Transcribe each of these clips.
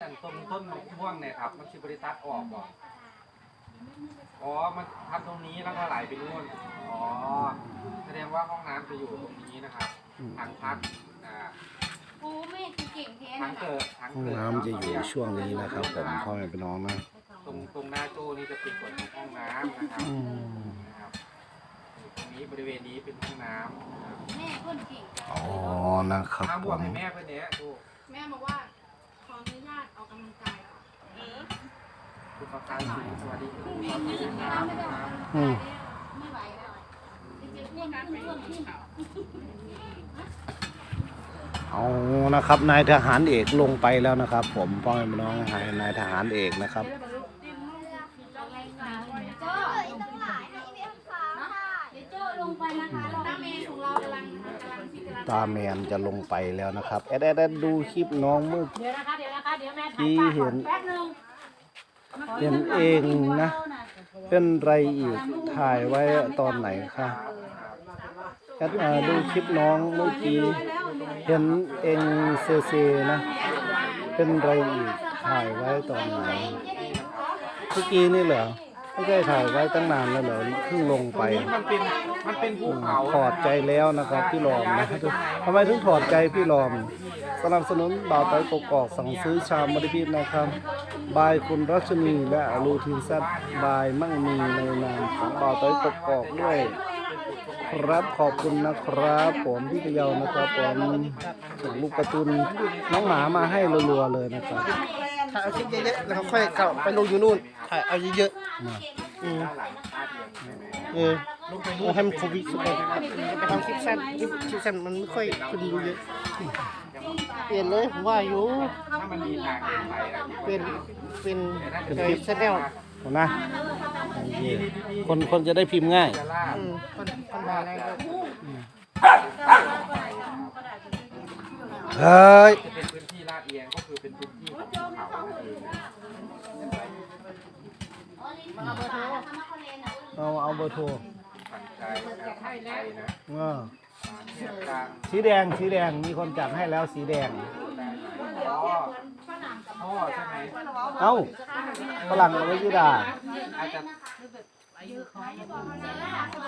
ต้นต้นมะม่วงเนี่ยครับมันคือบริษัทออกบ่อ๋อ มันทำตรงนี้แล้วก็ไหลไปนู่น อ๋อ แสดงว่าห้องน้ำจะอยู่ตรงนี้นะครับทางพักอ่าโอ้แม่คือเก่งแท้ทางนะเกิดทางห้องเกิดน้ำจะอยู่ช่วงนี้นะครับผมพ่อแม่พี่น้องนะตรงตรงหน้าตู้นี่จะเป็นส่วนของห้องน้ำนะครับอืมนะครับตรงนี้บริเวณนี้เป็นห้องน้ำนะครับแม่เพิ่นเก่งอ๋อนะครับน้ำบผวกมให้แม่เพื่อนเนี้ยดูแม่บอกว่าข ออนุญาตออกกำลังกายค่ะคุณประการสิสวัสดีครับสวัสดีครับครับอืมไม่ไหวแล้วจริงๆเอนเพื่อนเพื่อนที่เอานะครับนายทหารเอกลงไปแล้วนะครับ ผมพ่อแม่พี่น้องนายทหารเอกนะครับ ตาแมนจะลงไปแล้วนะครับแอดแอดแอดดูคลิปน้องเมื่อเดี๋ยวนะคะเดี๋ยวนะคะเดี๋ยวแม่ถ่ายที่ปากเห็ก่อนนแป๊บนึงเห็นเองนะ เป็นไรอีกถ่ายไว้ตอนไหนคะแอดอ่าดูคลิปน้องเมื่อกี้เห็นเองเซเซนะ เป็นไรอีกถ่ายไว้ตอนไหนเมื่อกี้นี่เหรอไม่ใช่ถ่ายไว้ตั้งนานแล้วเหรอเพิ่งลงตรไปงนี้มันเป็นมันเป็นภูเขาถอดใจแล้วนะครับพี่รอมนะทำไมถึงถอดใจพี่รอม สนับสนุนบ่าวไต้กกอกสั่งซื้อชามมริพิษนะครับบายคุณรัชนีและรูทีนซัดบายมั่งมีในนามของบ่าวไต้กกอกด้วยครับขอบคุณนะครับ ผมพี่พะเยานะครับผมส่งลูกการ์ตูนน้องหมามาให้รัวๆเลยนะครับถ่ายเอาคลิปเยอะๆแล้วก็ค่อยกลับไปลงอยู่นู่นถ่ายเอาเยอะนะๆอืมด้านหลังท่าเทียมใช่ไหมเออ เอาให้มันโควิดสุดเลยไปทำคลิปสั้นคลิปคลิปสั้นมันไม่ค่อยคนดูเยอะ เปลี่ยนเลยผมว่าอยู่เดินเป็นเป็นเคลิปแนลเอานะคนคนจะได้พิมพ์ง่ายอืมคนคนมาแล้วก็เฮ้ยเป็นพื้นที่ลาดเอียงก็คือเป็นพื้นที่ของเขาเอาเอาเบอร์โทร ใจนะครับปันใจนะเออเนี่ยกลางสีแดงสีแดงมีคนจัดให้แล้วสีแดงอ๋อพ่อใช่ไหมเอ้าฝรั่งเอาไว้ยุดา อาจจะ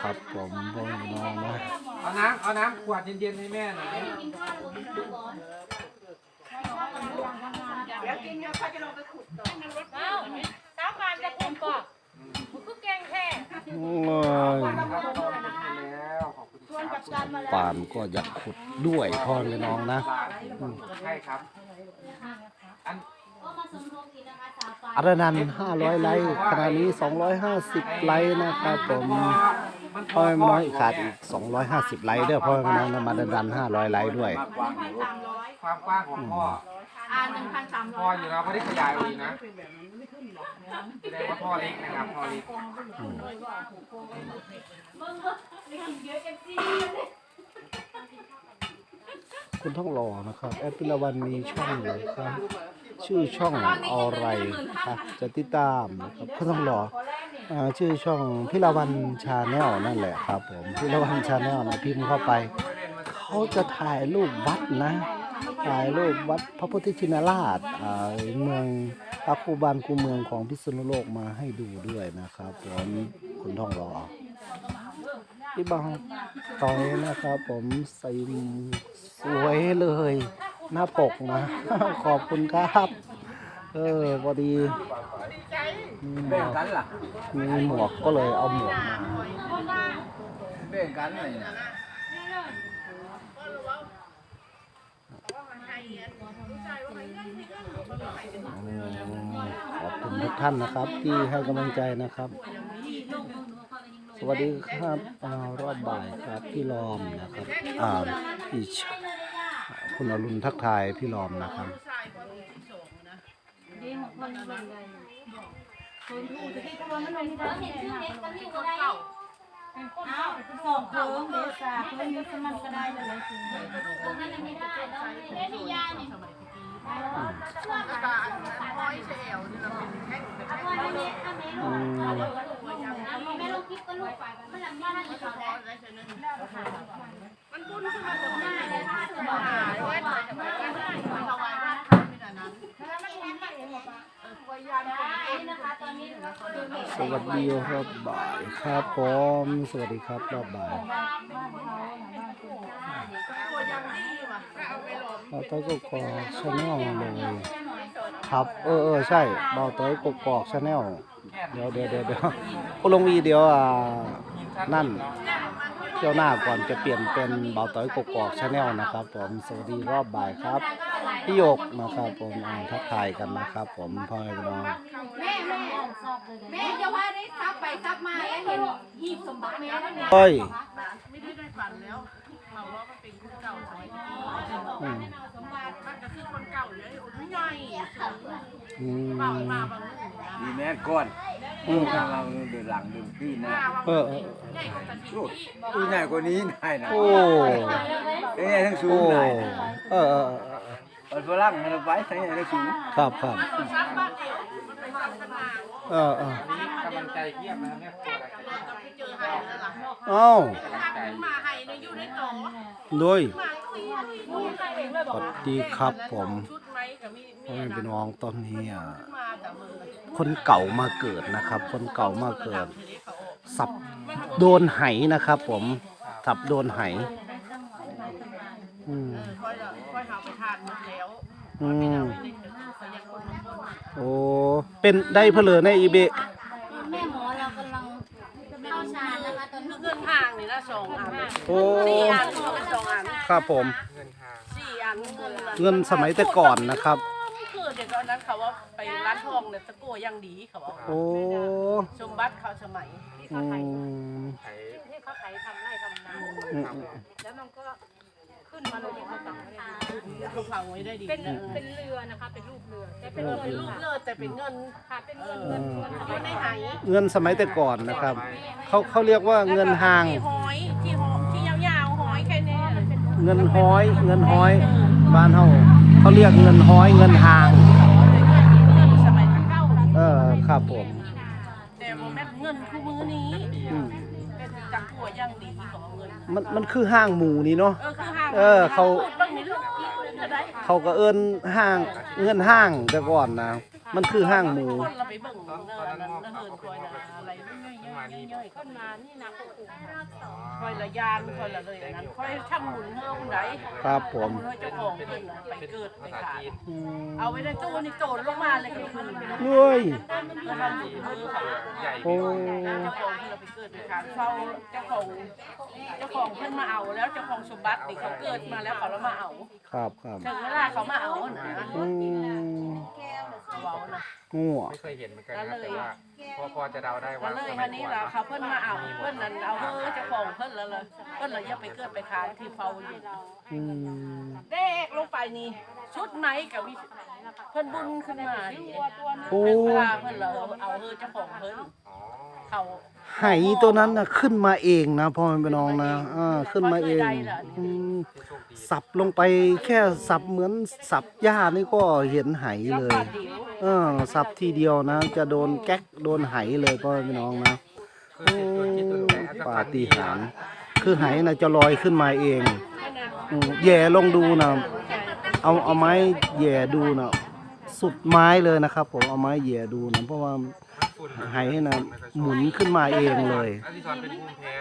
ครับผมพ่อแม่น้องนะเอาน้ำเอาน้ำขวดเย็นๆให้แม่หน่อยเอ้าเช้าการจะคุมก่อนมันก็แกง แท้โอ้ยครับขอบคุณแล้วขอบคุณครับปานก็อยากขุดด้วยพ่อแม่น้องนะใช่ครับอันอรนันต์500ไลค์ขณะนี้250ไลค์นะครับผมมันพ่อแม่น้องอีกขาดอีก250ไลค์ด้วยพ่อแม่น้องนะมาดันๆ500ไลค์ด้วยความกว้างของพ่อ อ่าหนึ่งพันสามพ่ร้ออยอยู่แล้วไม่ได้ขยายอีกนะแสดงว่าพ่อเล็กนะครับพ่อเล็กคุณต้องรอนะครับแอดพิลาวันมีช่องเลยครับ ชื่อช่องอะไรครับจะติดตามนะครับก็ต้องรออ่าชื่อช่องพิลาวันชาแนลนั่นแหละครับผมพิลาวันชาแนลนะพิมพ์เข้าไป เขาจะถ่ายรูปวัดนะ ถ่ายรูปวัดพระพุทธชินราชอ่าเมืองพระคูบานคูเมืองของพิษณุโลกมาให้ดูด้วยนะครับผมคุณท่องรอพี่บังตอนนี้นะครับ ผมใส่สวยเลย หน้าปกนะ ขอบคุณครับ เออพอดีมีหมวกมีหมวกก็เลยเอาหมวกมาแบ่งกันเลยนะอืม ขอบคุณทุกท่านนะครับ ที่ให้กำลังใจนะครับ สวัสดีครับอ่ารอบบ่ายครับพี่ลอมนะครับอ่าพี่ชคุณอรุณทักทายพี่ลอมนะครับคนถูกจะที่ตัวมันลงที่ได้เห็นชื่อเล็กกันอยู่ก็ได้สองเพิ่มเดซ่าเพิ่มยุสมันก็ได้เลยตรงนั้นไม่ได้ต้องไม่มียาเนี่ยช่วงตาร้อยเชลนี่เราเป็นแค่เอาไว้ในนี้ถ้าไม่ลงเอาไม่ลงคลิปก็ลูกไปมันหลังบ้านที่เขาได้มันปุ้นขึ้นมาตรงหน้าเลยค่ะสบายไว้แต่ว่าไม่ได้สบายว่าไม่ได้นั้นนี่นะคะตอนนี้นะคะคนดูเห็นสวัสดีรอบบ่ายครับผมสวัสดีครับรอบบ่าย เราต้อยกกอกชาแนลเลยครับ เออเออใช่เบาต้อยกกอกชาแนลเดี๋ยวเดี๋ยวเดี๋ยวเดี๋ยวคุณลงวีเดี๋ยวอ่านั่นเที่ยวหน้าก่อนจะเปลี่ยนเป็นเบาต้อยกกอกชาแนลนะครับ ผมสวัสดีรอบบ่ายครับพี่หยกนะครับผมอ่าทักทายกันนะครับ ผมพ่อแม่พี่น้องแม่แม่แม่จะว่าได้ซับไปซับมาแล้วเห็นหีบสมบัติแม่แล้วเนี่ยเฮ้ย ไม่ได้ได้ฝันแล้วเขาว่ามันเป็นคนเก่าสมัยนี้อืมมันก็คือคนเก่าเลยโอ้ยใหญ่สูงอืเบามมาบางลูกนะดีแม่ก้อนอืมถ้าเราเดินหลังเดินพี่นะเออเออใหญ่กว่าตะกี้โอ้ดูใหญ่กว่านี้นายนะโอ้ไอ้เนี่ยทั้งสูโอ้งนายเออเออเออมันฝรั่งมันไปทั้งเนี่ยทั้งสูงครับครับตัวซักบ้านเดียวมันไปซักกันมาเออเอออันนี้กำลังใจเพียบนะครับแม่ครัวอะไรกันเราจะไปเจอไห้แล้วล่ะเอ้าถ้าขึ้นมาไห้เนี่ยอยู่ในโดยมาคุยคุยสวัสดีครับผมชุดไหมกับมีพ่อแม่พี่น้องตอนนี้อะมาแต่มือคนเก่ามาเกิดนะครับ คนเก่ามาเกิด สับโดนไหนะครับ ผมสับโดนไหอืมค่อยละค่อยหาไปทานหมดแล้วอืมไม่ได้ถึงเขายังคนละคนโอ้เป็นได้เพลอในอีเบะ แม่หมอเรากำลังเข้าฌานนะคะตอนนี้ เงินห่างนี่ละส องอันโอ้สี่อันเขาเป็นสองอันครับผมเงินทางสี่อันเงินละเงินสมัยแต่ก่อนนะครับ คือเดี๋ยวตอนนั้นเขาว่าไปร้านทองเนี่ยตะโกยังดีเขาบอกโอ้สมบัติเขาสมัยอืมไถที่เขาไถทำไร่ทำนาอืมแล้วมันก็ ขึ้นมาเลยที่เขาสั่งให้ดูเขาฟังไว้ได้ดีเป็นเป็นเรือนะคะ เป็นรูปเรือแต่เป็นเออเงินเป็นรูปค่ะเลิศแต่เป็นเงินค่ะเป็นเงินเงินเงินอยู่ในไหเงินสมัยแต่ก่อนนะครับเขาเขาเรียกว่าเงินห่างที่หอยที่หอยที่ยาวๆหอยแค่นี้เงินห้อย เงินห้อยบ้านเฮาเขาเรียกเงินห้อยเงินห่างเงินสมัยตะเก้าเออครับผมแต่ว่าแม่เงินคู่มือนี้อืมเป็นจักหัวยังดีของเงินมันมันคือห้างหมูนี่เนาะเออคือห่าง เออเขา เขาก็เอิ้นห้างเงินห้างแต่ก่อนนะ มันคือห้างหมู คนเราไปเบิ่งเนินนั้นเนินคอยนะอะไรย่อยๆย่อยๆขึ้นมานี่นะโอ้โหคอยละยานคอยละเลยนั้นคอยทำหมุนเฮือคนไหนครับผมเฮือเจ้าของเพิ่นน่ะไปเกิดไปภาษาขายจีนอืมเอาไว้ในตู้นี่โจรลงมาเลยกลางคืนเฮ้ยเพื่อทำหมุนเฮือเขาใหญ่โอ้ เจ้าของที่เราไปเกิดไปขายเฝ้าเจ้าของเจ้าของเพิ่นมาเอาแล้วเจ้าของสมบัตินี่เขาเกิดมาแล้วเขาแล้วมาเอาครับครับถึงเวลาเขามาเอานะอืม เว้านะงัวไม่เคยเห็นเหมือนกันนะครับแต่ว่าพอพอจะเดาได้ก็ว่าเลยสมัวัยนนี้ก่อนล่ะเขาเพิ่นมาเอาเพิ่นนั่นเอาเฮือเจ้าของเพิ่นแล้วเลยเพิ่นเลยอย่าไปเกิดไปขายที่เฝ้าอยู่อืมเด็กลงไปนี่ชุดไหนกับวิเพิ่นบุญขึ้นมาดิโอ้ถึงเวลาเพิ่นเราเอาเฮือเจ้าของเพิ่นอ๋อ เขา ไหตัวนั้นนะขึ้นมาเองนะพ่อแม่พี่น้องนะอ่าขึ้นมาเองอืมคือโชคดีสับลงไปแค่สับเหมือนสับหญ้านี่ก็เห็นไหเลย เออสับทีเดียวนะ จะโดนแก๊กโดนไหเลยพ่อแม่พี่น้องนะคือโอ้จิตตัวคิดตัวรู้แต่อาจจะปาฝันฏิดีหาริย์คือไหนะจะลอยขึ้นมาเองอืมแย่ลงดูนะเอาเอาไม้แย่ดูนะสุดไม้เลยนะครับผมเอาไม้แย่ดูนะเพราะว่าฝุ่น ไหนะหมุนขึ้นมาเองเลย อันที่สอนเป็นภูมิแพ้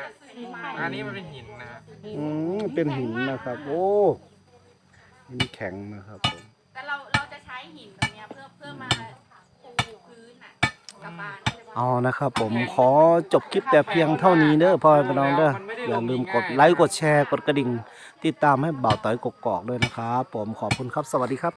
อันนี้มันเป็นหินนะฮะอืมเป็นหินนะครับ โอ้หินแข็งนะครับผมแต่เราเราจะใช้หินตรงเนี้ยเพื่อเพื่อมาปูพื้นน่ะกับบ้านเอานะครับผมขอจบคลิปแต่เพียงเท่านี้เด้อพ่อแม่พี่น้องเด้ออย่าลืมกดไลค์กดแชร์กดกระดิ่ง ติดตามให้บ่าวต้อยกกอกด้วยนะครับ ผมขอบคุณครับสวัสดีครับ